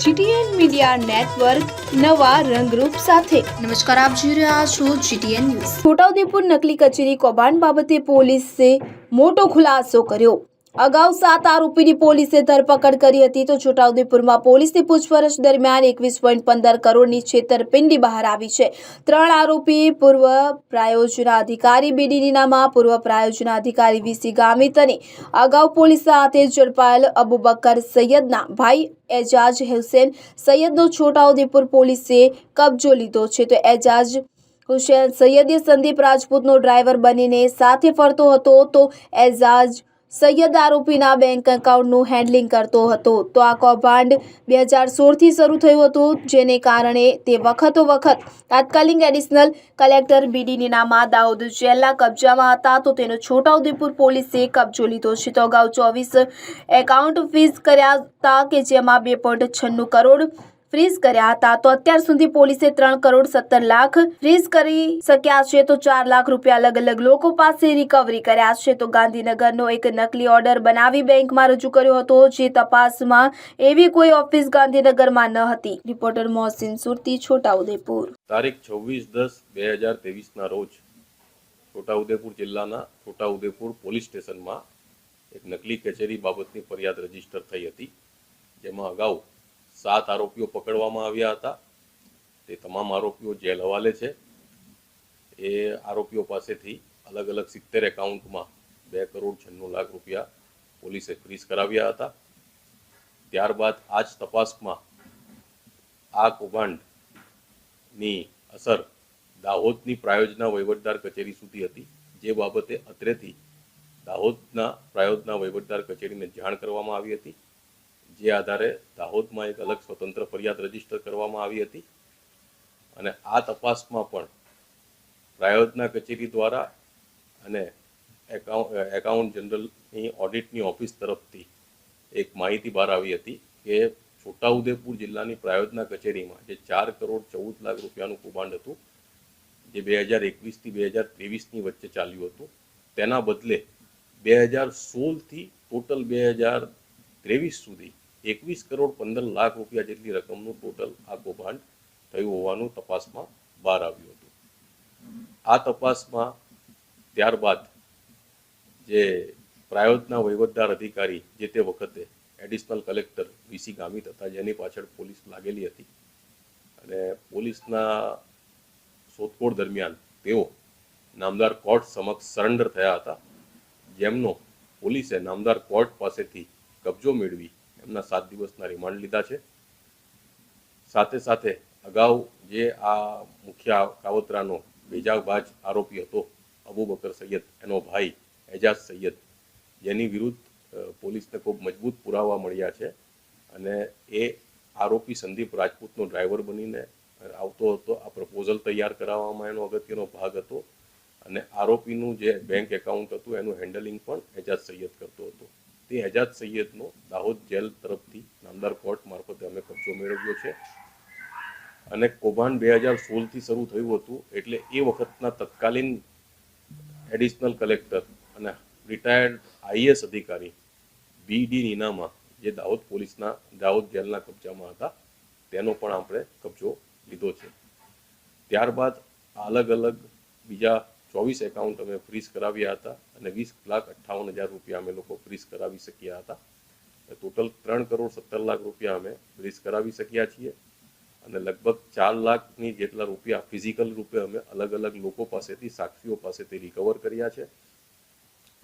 GTN media network નવા રંગરૂપ સાથે. નમસ્કાર આપ જોઈ રહ્યા છો જીટીએન ન્યૂઝ. છોટાઉદેપુર નકલી કચેરી કૌભાંડ બાબતે પોલીસે મોટો ખુલાસો કર્યો. અગાઉ સાત આરોપીની પોલીસે ધરપકડ કરી હતી તો છોટાઉદેપુરમાં પોલીસની પૂછપરછ દરમિયાન એકવીસ પોઈન્ટ પંદર કરોડની છેતરપિંડી બહાર આવી છે. ત્રણ આરોપી પૂર્વ પ્રાયોજના અધિકારી બીડીનીનામાં પૂર્વ પ્રાયોજના અધિકારી વીસી ગામિત અને અગાઉ પોલીસ સાથે ઝડપાયેલ અબુબકર સૈયદના ભાઈ એજાજ હુસેન સૈયદનો છોટાઉદેપુર પોલીસે કબજો લીધો છે. તો એજાજ હુસેન સૈયદે સંદીપ રાજપૂતનો ડ્રાઈવર બનીને સાથે ફરતો હતો તો એઝાજ સૈયદ આરોપીના બેંક એકાઉન્ટનું હેન્ડલિંગ કરતો હતો. તો આ કૌભાંડ બે હજાર સોળથી શરૂ થયું હતું, જેને કારણે તે વખતો વખત તાત્કાલિક એડિશનલ કલેક્ટર બીડીનીનામાં દાઉદ જેલના કબજામાં હતા. તો તેનો છોટાઉદેપુર પોલીસે કબજો લીધો છે. તો અગાઉ ચોવીસ એકાઉન્ટ ફીઝ કર્યા હતા, કે જેમાં બે પોઈન્ટ છન્નું કરોડ ફ્રીઝ કર્યા હતા. તો અત્યાર સુધી પોલીસે ત્રણ કરોડ સત્તર લાખ ફ્રીઝ કરી શક્યા છે. તો ચાર લાખ રૂપિયા અલગ અલગ લોકો પાસે રિકવરી કર્યા છે. તો ગાંધીનગરનો એક નકલી ઓર્ડર બનાવી બેંકમાં રજૂ કર્યો હતો, જે તપાસમાં એવી કોઈ ઓફિસ ગાંધીનગરમાં ન હતી. રિપોર્ટર મોહસિન સુરતી, છોટાઉદેપુર. તારીખ છવ્વીસ દસ બે હજાર ત્રેવીસના રોજ છોટાઉદેપુર જિલ્લાના છોટાઉદેપુર પોલીસ સ્ટેશનમાં એક નકલી કચેરી બાબતની ફરિયાદ રજિસ્ટર થઈ હતી. જેમાં અગાઉ સાત આરોપીઓ પકડવામાં આવ્યા હતા. તે તમામ આરોપીઓ જેલ હવાલે છે. એ આરોપીઓ પાસેથી અલગ અલગ સિત્તેર એકાઉન્ટમાં બે કરોડ છન્નું લાખ રૂપિયા પોલીસે ફ્રીઝ કરાવ્યા હતા. ત્યારબાદ આ જ તપાસમાં આ કૌભાંડની અસર દાહોદની પ્રાયોજના વહીવટદાર કચેરી સુધી હતી. જે બાબતે અત્રેથી દાહોદના પ્રાયોજના વહીવટદાર કચેરીને જાણ કરવામાં આવી હતી. જે આધારે દાહોદમાં એક અલગ સ્વતંત્ર ફરિયાદ રજિસ્ટર કરવામાં આવી હતી. અને આ તપાસમાં પણ પ્રાયોજના કચેરી દ્વારા અને એકાઉન્ટ એકાઉન્ટ જનરલની ઓડિટની ઓફિસ તરફથી એક માહિતી બહાર આવી હતી કે છોટાઉદેપુર જિલ્લાની પ્રાયોજના કચેરીમાં જે ચાર કરોડ ચૌદ લાખ રૂપિયાનું કૌભાંડ હતું, જે બે હજાર એકવીસથી બે હજાર ત્રેવીસની વચ્ચે ચાલ્યું હતું, તેના બદલે બે હજાર સોળથી ટોટલ બે હજાર ત્રેવીસ સુધી એકવીસ કરોડ પંદર લાખ રૂપિયા જેટલી રકમનું ટોટલ આ કૌભાંડ થયું હોવાનું તપાસમાં બહાર આવ્યું હતું. આ તપાસમાં ત્યારબાદ જે પ્રાયોજના વહીવટદાર અધિકારી જે તે વખતે એડિશનલ કલેક્ટર વીસી ગામિત હતા, જેની પાછળ પોલીસ લાગેલી હતી અને પોલીસના શોધખોળ દરમિયાન તેઓ નામદાર કોર્ટ સમક્ષ સરેન્ડર થયા હતા. જેમનો પોલીસે નામદાર કોર્ટ પાસેથી કબજો મેળવી એમના સાત દિવસના રિમાન્ડ લીધા છે. સાથે સાથે અગાઉ જે આ મુખ્ય કાવતરાનો બેજાબાજ આરોપી હતો અબુબકર સૈયદ, એનો ભાઈ એજાજ સૈયદ, જેની વિરુદ્ધ પોલીસને ખૂબ મજબૂત પુરાવા મળ્યા છે અને એ આરોપી સંદીપ રાજપૂતનો ડ્રાઈવર બનીને આવતો હતો. આ પ્રપોઝલ તૈયાર કરાવવામાં એનો અગત્યનો ભાગ હતો અને આરોપીનું જે બેંક એકાઉન્ટ હતું, એનું હેન્ડલિંગ પણ એજાજ સૈયદ કરતો હતો. તે એજાજ સૈયદનો દાહોદ જેલ તરફથી નામદાર કોર્ટ મારફતે અમે કબજો મેળવ્યો છે. અને કૌભાંડ બે હજાર સોળથી શરૂ થયું હતું એટલે એ વખતના તત્કાલીન એડિશનલ કલેક્ટર અને રિટાયર્ડ આઈએસ અધિકારી બી ડી નીનામાં જે દાહોદ પોલીસના, દાહોદ જેલના કબજામાં હતા, તેનો પણ આપણે કબજો લીધો છે. ત્યારબાદ અલગ અલગ બીજા ચોવીસ એકાઉન્ટ અમે ફ્રીઝ કરાવ્યા હતા અને વીસ લાખ અઠ્ઠાવન હજાર રૂપિયા અમે લોકો ફ્રીઝ કરાવી શક્યા હતા. ટોટલ ત્રણ કરોડ સત્તર લાખ રૂપિયા અમે ફ્રીઝ કરાવી શક્યા છીએ. અને લગભગ ચાર લાખની જેટલા રૂપિયા ફિઝિકલ રૂપે અમે અલગ અલગ લોકો પાસેથી, સાક્ષીઓ પાસેથી રિકવર કર્યા છે.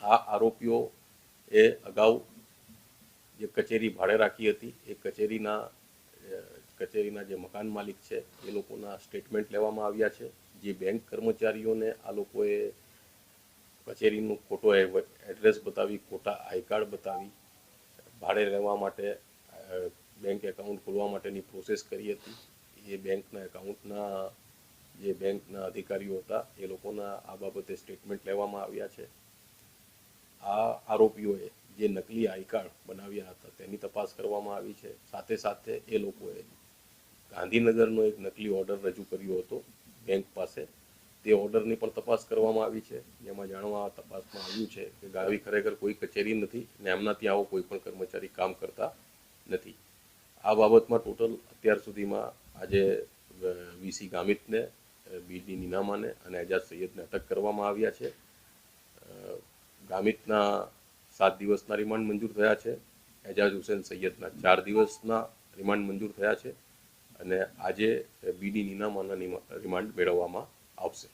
આ આરોપીઓ એ અગાઉ જે કચેરી ભાડે રાખી હતી, એ કચેરીના કચેરીના જે મકાન માલિક છે, એ લોકોના સ્ટેટમેન્ટ લેવામાં આવ્યા છે. જે બેંક કર્મચારીઓને આ લોકોએ કચેરીનું ખોટો એડ્રેસ બતાવી, ખોટા આઈ કાર્ડ બતાવી, ભાડે રહેવા માટે બેંક એકાઉન્ટ ખોલવા માટેની પ્રોસેસ કરી હતી. એ બેંકના એકાઉન્ટના, જે બેંકના અધિકારીઓ હતા, એ લોકોના આ બાબતે સ્ટેટમેન્ટ લેવામાં આવ્યા છે. આ આરોપીઓએ જે નકલી આઈ કાર્ડ બનાવ્યા હતા, તેની તપાસ કરવામાં આવી છે. સાથે સાથે એ લોકોએ ગાંધીનગરનો એક નકલી ઓર્ડર રજૂ કર્યો હતો. બેંક પાસે તે ઓર્ડરની પણ તપાસ કરવામાં આવી છે. જેમાં જાણવા તપાસમાં આવ્યું છે કે ગાવી ખરેખર કોઈ કચેરી નથી ને એમના ત્યાં આવો કોઈ પણ કર્મચારી કામ કરતા નથી. આ બાબતમાં ટોટલ અત્યાર સુધીમાં આજે વીસી ગામિતને બીડી નીનામાને અને એજાજ સૈયદને અટક કરવામાં આવ્યા છે. ગામિતના સાત દિવસના રિમાન્ડ મંજૂર થયા છે. એજાજ હુસેન સૈયદના ચાર દિવસના રિમાન્ડ મંજૂર થયા છે. અને આજે બીડી નીનામાના રિમાન્ડ મેળવવામાં આવશે.